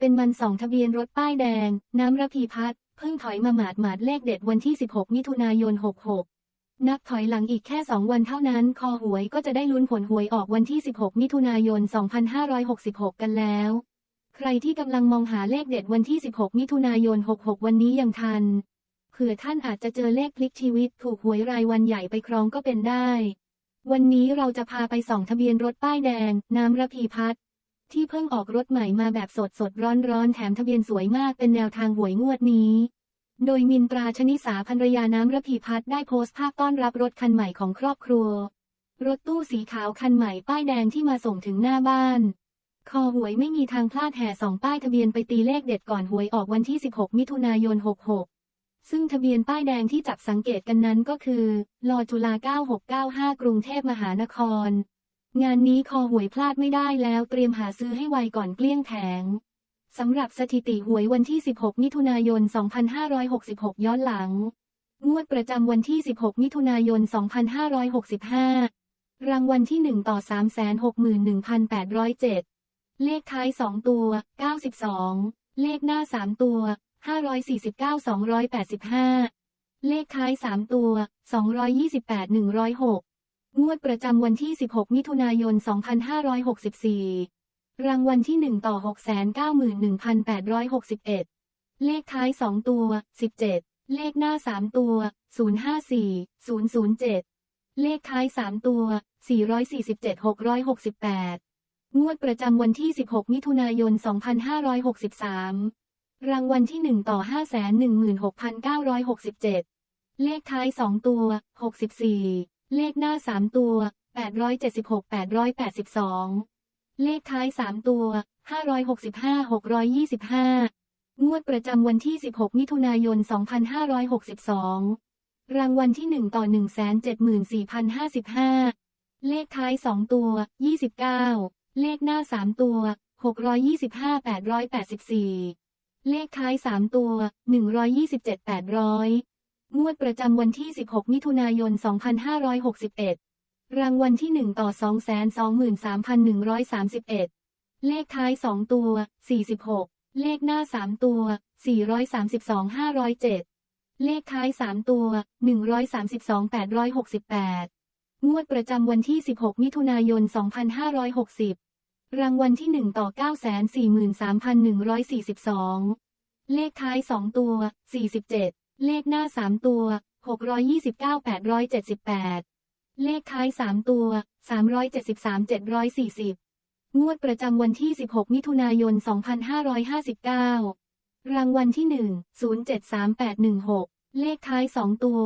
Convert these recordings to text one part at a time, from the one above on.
เป็นมันสองทะเบียนรถป้ายแดง น้ำระพีพัฒน์เพิ่งถอยมาหมาดหมาดเลขเด็ดวันที่ 16 มิถุนายน 66 นับถอยหลังอีกแค่ 2 วันเท่านั้น คอหวยก็จะได้ลุ้นผลหวยออกวันที่ 16 มิถุนายน 2566 กันแล้ว ใครที่กำลังมองหาเลขเด็ดวันที่ 16 มิถุนายน 66 วันนี้ยังทัน เผื่อท่านอาจจะเจอเลขพลิกชีวิตถูกหวยรายวันใหญ่ไปครองก็เป็นได้ วันนี้เราจะพาไปส่องทะเบียนรถป้ายแดง น้ำระพีพัฒน์ ที่เพิ่งออกรถใหม่มาแบบสดสดร้อนร้อนแถมทะเบียนสวยมากเป็นแนวทางหวยงวดนี้ โดยมินตราชนิสาภรรยาน้ำระพีพัฒน์ได้โพสต์ภาพต้อนรับรถคันใหม่ของครอบครัว รถตู้สีขาวคันใหม่ป้ายแดงที่มาส่งถึงหน้าบ้าน คอหวยไม่มีทางพลาดแห่สองป้ายทะเบียนไปตีเลขเด็ดก่อนหวยออกวันที่ 16 มิถุนายน 66ซึ่งทะเบียนป้ายแดงที่จับสังเกตกันนั้นก็คือ ลอจุฬา9695 กรุงเทพมหานคร งานนี้คอหวยพลาดไม่ได้แล้วเตรียมหาซื้อให้ไวก่อนเกลี้ยงแผงสำหรับสถิติหวยวันที่ 16 มิถุนายน 2566 ย้อนหลัง งวดประจำวันที่ 16 มิถุนายน 2565 รางวัลที่ 1 ต่อ 361,807 เลขท้าย 2 ตัว 92 เลขหน้า 3 ตัว 549 285 เลขท้าย 3 ตัว 228 106 งวดประจำวันที่ 16 มิถุนายน 2564 รางวัลที่ 1 ต่อ 691,861 เลขท้าย 2 ตัว 17 เลขหน้า 3 ตัว 054 007 เลขท้าย 3 ตัว 447 668 งวดประจำวันที่ 16 มิถุนายน 2563 รางวัลที่ 1 ต่อ 516,967 เลขท้าย 2 ตัว 64 เลขหน้า3ตัว876 882เลขท้าย3ตัว565 625งวดประจำวันที่ 16 มิถุนายน 2562 รางวัลที่ 1 ต่อ 174,055 เลขท้าย 2 ตัว 29 เลขหน้า 3 ตัว 625 884 เลขท้าย 3 ตัว 127 800 งวดประจำวันที่ 16 มิถุนายน 2561 รางวัลที่ 1 ต่อ 223,131 เลขท้าย 2 ตัว 46 เลขหน้า 3 ตัว 432 507 เลขท้าย 3 ตัว 132 868 งวดประจำวันที่ 16 มิถุนายน 2560 รางวัลที่ 1 ต่อ 943,142 เลขท้าย 2 ตัว 47 เลขหน้า3ตัว 629 878 เลขท้าย3ตัว 373 740 งวดประจำวันที่ 16 มิถุนายน 2559 รางวัลที่ 1 073816 เลขท้าย2ตัว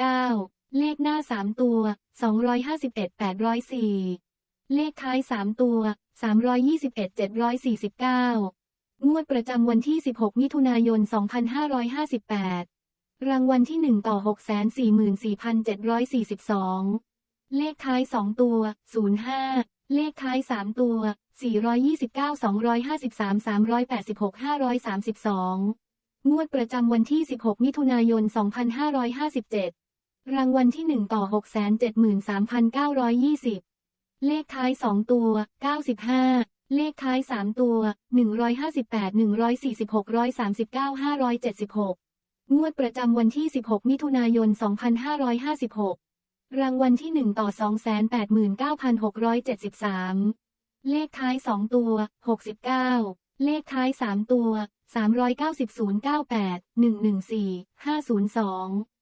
79 เลขหน้า3ตัว 251 804 เลขท้าย3ตัว 321 749งวดประจำวันที่ 16 มิถุนายน 2558 รางวัลที่1ต่อ644,742เลขท้าย2ตัว05เลขท้าย3ตัว429 253 386 532งวดประจำวันที่16มิถุนายน2557รางวัลที่1ต่อ673,920เลขท้าย2ตัว95เลขท้าย3ตัว158 146 139 576 งวดประจำวันที่ 16 มิถุนายน 2556 รางวัลที่ 1 ต่อ 289,673 เลขท้าย 2 ตัว 69 เลขท้าย 3 ตัว 390 098 114 502